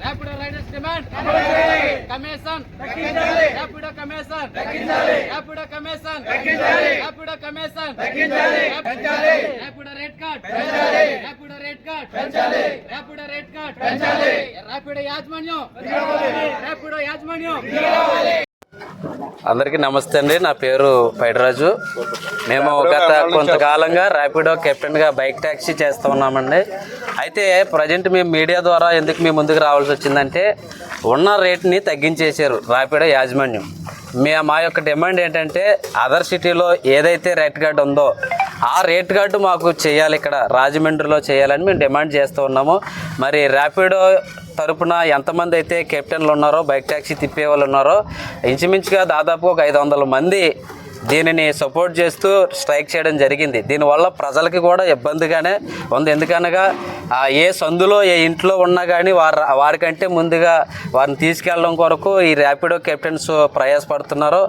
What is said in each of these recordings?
Rapido riders demand commission Rapido commission Rapido commission Rapido commission Rapido card Rapido card Rapido card Rapido యాజమాన్యం ర్యాపిడో యాజమాన్యం అందరికీ నమస్తే అండి. నా పేరు పైడరాజు. మేము గత కొంతకాలంగా ర్యాపిడో కెప్టెన్గా బైక్ ట్యాక్సీ చేస్తూ ఉన్నామండి అయితే ప్రజెంట్ మేము మీడియా ద్వారా ఎందుకు మీ ముందుకు రావాల్సి వచ్చిందంటే ఉన్న రేట్ని తగ్గించేశారు ర్యాపిడో యాజమాన్యం. మీ మా యొక్క డిమాండ్ ఏంటంటే అదర్ సిటీలో ఏదైతే రేట్ కార్డు ఉందో ఆ రేట్ కార్డు మాకు చేయాలి ఇక్కడ రాజమండ్రిలో చేయాలని మేము డిమాండ్ చేస్తూ ఉన్నాము. మరి ర్యాపిడో తరపున ఎంతమంది అయితే కెప్టెన్లు ఉన్నారో బైక్ ట్యాక్సీ తిప్పే వాళ్ళు ఉన్నారో ఇంచుమించుగా దాదాపు ఒక ఐదు వందల మంది దీనిని సపోర్ట్ చేస్తూ స్ట్రైక్ చేయడం జరిగింది. దీనివల్ల ప్రజలకి కూడా ఇబ్బందిగానే ఉంది. ఎందుకనగా ఆ ఏ సందులో ఏ ఇంట్లో ఉన్నా కానీ వారు వారికంటే ముందుగా వారిని తీసుకెళ్ళడం కొరకు ఈ ర్యాపిడో కెప్టెన్స్ ప్రయాసపడుతున్నారు.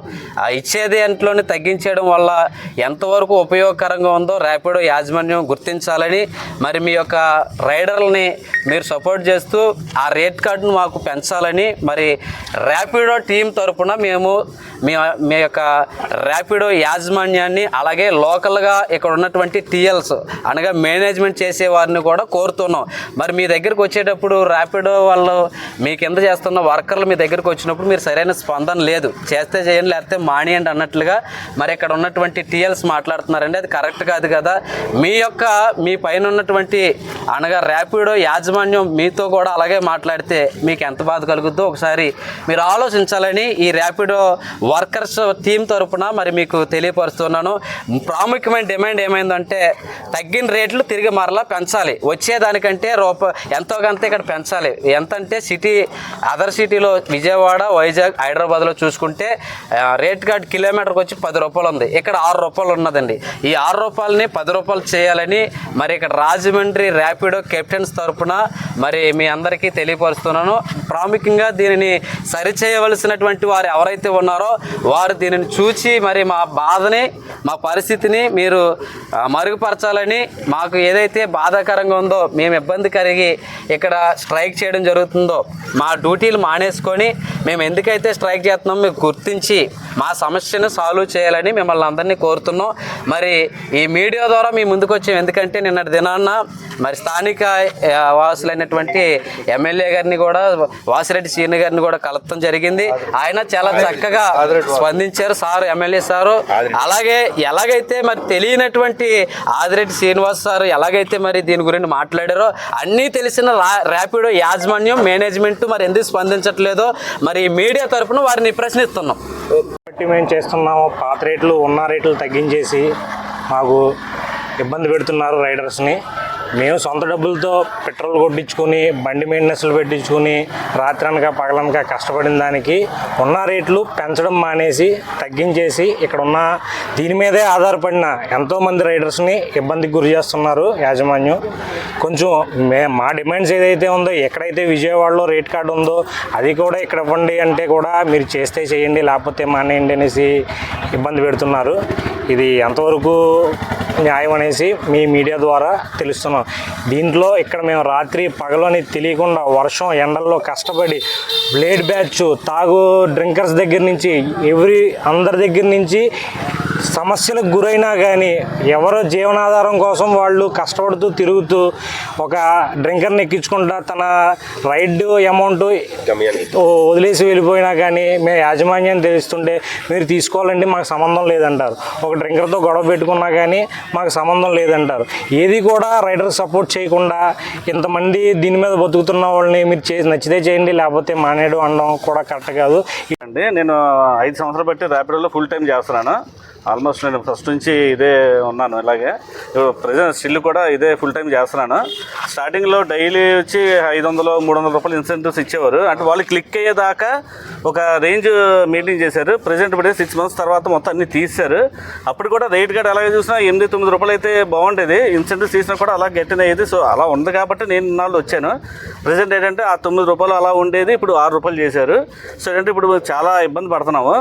ఆ ఇచ్చేది అంట్లోనే తగ్గించేయడం వల్ల ఎంతవరకు ఉపయోగకరంగా ఉందో ర్యాపిడో యాజమాన్యం గుర్తించాలని మరి మీ యొక్క రైడర్లని మీరు సపోర్ట్ చేస్తూ ఆ రేట్ కార్డును మాకు పెంచాలని మరి ర్యాపిడో టీం తరఫున మేము మీ మీ యొక్క ర్యాపిడో యాజమాన్యాన్ని అలాగే లోకల్గా ఇక్కడ ఉన్నటువంటి టీఎల్స్ అనగా మేనేజ్మెంట్ చేసే వారిని కూడా కోరుతున్నాం. మరి మీ దగ్గరకు వచ్చేటప్పుడు ర్యాపిడో వాళ్ళు మీ కింద చేస్తున్న వర్కర్లు మీ దగ్గరకు వచ్చినప్పుడు మీరు సరైన స్పందన లేదు. చేస్తే చేయండి లేకపోతే మానేయండి అన్నట్లుగా మరి ఇక్కడ ఉన్నటువంటి టీఎల్స్ మాట్లాడుతున్నారండి. అది కరెక్ట్ కాదు కదా? మీ యొక్క మీ పైన ఉన్నటువంటి అనగా ర్యాపిడో యాజమాన్యం మీతో కూడా అలాగే మాట్లాడితే మీకు ఎంత బాధ కలుగుద్దో ఒకసారి మీరు ఆలోచించాలని ఈ ర్యాపిడో వర్కర్స్ టీం తరపున మరి మీకు తెలియపరుస్తున్నాను. ప్రాముఖ్యమైన డిమాండ్ ఏమైందంటే తగ్గిన రేట్లు తిరిగి మరలా పెంచాలి. వచ్చేదానికంటే రూప ఎంతో కొంత ఇక్కడ పెంచాలి. ఎంత అంటే సిటీ అదర్ సిటీలో విజయవాడ వైజాగ్ హైదరాబాద్లో చూసుకుంటే రేట్ కార్డ్ కిలోమీటర్కి వచ్చి పది రూపాయలు ఉంది. ఇక్కడ ఆరు రూపాయలు ఉన్నదండి. ఈ ఆరు రూపాయలని పది రూపాయలు చేయాలని మరి ఇక్కడ రాజమండ్రి ర్యాపిడో కెప్టెన్స్ తరపున మరి మీ అందరికీ తెలియపరుస్తున్నాను. ప్రాముఖ్యంగా దీనిని సరిచేయవలసినటువంటి వారు ఎవరైతే ఉన్నారో వారు దీనిని చూచి మరి మా బాధని మా పరిస్థితిని మీరు మరుగుపరచాలని మాకు ఏదైతే బాధాకరంగా ఉందో మేము ఇబ్బంది కలిగి ఇక్కడ స్ట్రైక్ చేయడం జరుగుతుందో మా డ్యూటీలు మానేసుకొని మేము ఎందుకైతే స్ట్రైక్ చేస్తున్నామో మీకు గుర్తించి మా సమస్యను సాల్వ్ చేయాలని మిమ్మల్ని అందరినీ కోరుతున్నాం. మరి ఈ మీడియా ద్వారా మీ ముందుకు వచ్చాం. ఎందుకంటే నిన్నటి దినాన్న మరి స్థానిక వాసులైనటువంటి ఎమ్మెల్యే గారిని కూడా వాసిరెడ్డి సీని గారిని కూడా కలపడం జరిగింది. ఆయన చాలా చక్కగా స్పందించారు. Sir MLA sir. అలాగే ఎలాగైతే మరి తెలియనటువంటి ఆదిరెడ్డి శ్రీనివాస్ సార్ ఎలాగైతే మరి దీని గురించి మాట్లాడారో అన్నీ తెలిసిన రా- ర్యాపిడో యాజమాన్యం మేనేజ్మెంట్ మరి ఎందుకు స్పందించట్లేదో మరి మీడియా తరఫున వారిని ప్రశ్నిస్తున్నాం. బట్టి మేము చేస్తున్నాము. పాత రేట్లు ఉన్న రేట్లు తగ్గించేసి మాకు ఇబ్బంది పెడుతున్నారు రైడర్స్ని. మేము సొంత డబ్బులతో పెట్రోల్ కొట్టించుకుని బండి మెయింటెనెన్స్లు పెట్టించుకుని రాత్రనక పగలనక కష్టపడిన దానికి ఉన్న రేట్లు పెంచడం మానేసి తగ్గించేసి ఇక్కడ ఉన్న దీని మీదే ఆధారపడిన ఎంతోమంది రైడర్స్ని ఇబ్బందికి గురి చేస్తున్నారు యాజమాన్యం. కొంచెం మే మా డిమాండ్స్ ఏదైతే ఉందో ఎక్కడైతే విజయవాడలో రేట్ కార్డు ఉందో అది కూడా ఇక్కడ ఇవ్వండి అంటే కూడా మీరు చేస్తే చేయండి లేకపోతే మానేయండి అనేసి ఇబ్బంది పెడుతున్నారు. ఇది ఎంతవరకు న్యాయం అనేసి మీ మీడియా ద్వారా తెలుస్తున్నాం. దీంట్లో ఇక్కడ మేము రాత్రి పగలని తెలియకుండా వర్షం ఎండల్లో కష్టపడి బ్లేడ్ బ్యాచ్ తాగు డ్రింకర్స్ దగ్గర నుంచి ఎవ్రీ అందరి దగ్గర నుంచి సమస్యలకు గురైనా కానీ ఎవరో జీవనాధారం కోసం వాళ్ళు కష్టపడుతూ తిరుగుతూ ఒక డ్రింకర్ని ఎక్కించుకుంటా తన రైడ్ అమౌంట్ వదిలేసి వెళ్ళిపోయినా కానీ మేము యాజమాన్యం తెలుస్తుంటే మీరు తీసుకోవాలంటే మాకు సంబంధం లేదంటారు. ఒక డ్రింకర్తో గొడవ పెట్టుకున్నా కానీ మాకు సంబంధం లేదంటారు. ఏది కూడా రైడర్ సపోర్ట్ చేయకుండా ఇంతమంది దీని మీద బతుకుతున్న వాళ్ళని మీరు చేసి నచ్చితే చేయండి లేకపోతే మానేడు అనడం కూడా కరెక్ట్ కాదు. అండి నేను ఐదు సంవత్సరాలు బట్టి ర్యాపిడోలో ఫుల్ టైం చేస్తున్నాను. ఆల్మోస్ట్ నేను ఫస్ట్ నుంచి ఇదే ఉన్నాను ఇలాగే. ఇప్పుడు ప్రజెంట్ స్టిల్ కూడా ఇదే ఫుల్ టైం చేస్తున్నాను. స్టార్టింగ్లో డైలీ వచ్చి ఐదు వందలు మూడు వందల రూపాయలు ఇన్సెంటివ్స్ ఇచ్చేవారు. అంటే వాళ్ళు క్లిక్ అయ్యేదాకా ఒక రేంజ్ మెయింటైన్ చేశారు. ప్రజెంట్ ఇప్పుడు సిక్స్ మంత్స్ తర్వాత మొత్తం అన్ని తీశారు అప్పుడు కూడా రేట్ కార్డ్ అలాగే చూసినా ఎనిమిది తొమ్మిది రూపాయలు అయితే బాగుండేది. ఇన్సెంటివ్స్ తీసినా కూడా అలా గట్టిన అయ్యేది. సో అలా ఉంది కాబట్టి నేను ఇన్నాళ్ళు వచ్చాను. ప్రజెంట్ ఏంటంటే ఆ తొమ్మిది రూపాయలు అలా ఉండేది. ఇప్పుడు ఆరు రూపాయలు చేశారు. సో ఏంటంటే ఇప్పుడు చాలా ఇబ్బంది పడుతున్నాము.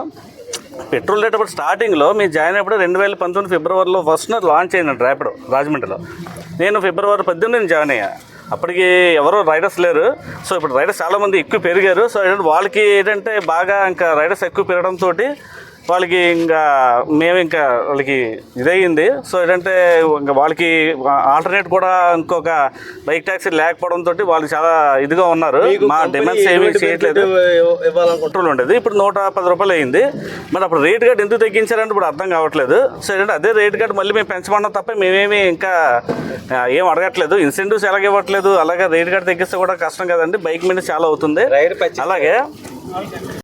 పెట్రోల్ రేట్ అప్పుడు స్టార్టింగ్లో మీరు జాయిన్ అయినప్పుడు రెండు వేల పంతొమ్మిది ఫిబ్రవరిలో ఫస్ట్ లాంచ్ అయిన ర్యాపిడో రాజమండ్రిలో. నేను ఫిబ్రవరి పద్దెనిమిది నేను జాయిన్ అయ్యా. అప్పటికి ఎవరో రైడర్స్ లేరు. సో ఇప్పుడు రైడర్స్ చాలామంది ఎక్కువ పెరిగారు. సో వాళ్ళకి ఏంటంటే బాగా ఇంకా రైడర్స్ ఎక్కువ పెరగడంతో వాళ్ళకి ఇంకా మేము ఇంకా వాళ్ళకి ఇదయ్యింది. సో ఏంటంటే ఇంకా వాళ్ళకి ఆల్టర్నేట్ కూడా ఇంకొక బైక్ ట్యాక్సీ లేకపోవడంతో వాళ్ళు చాలా ఇదిగా ఉన్నారు. మా డిమాండ్స్ ఏమీ చేయట్లేదు. పెట్రోల్ ఉండేది. ఇప్పుడు నూట పది రూపాయలు అయింది మరి అప్పుడు రేట్ కార్డ్ ఎందుకు తగ్గించారంటే ఇప్పుడు అర్థం కావట్లేదు. సో ఏంటంటే అదే రేట్ కార్డ్ మళ్ళీ మేము పెంచమన్నాం తప్ప మేమేమి ఇంకా ఏం అడగట్లేదు. ఇన్సెంటివ్స్ ఎలాగ ఇవ్వట్లేదు. అలాగే రేట్ కార్డ్ తగ్గిస్తే కూడా కష్టం కదండి. బైక్ మీద చాలా అవుతుంది. అలాగే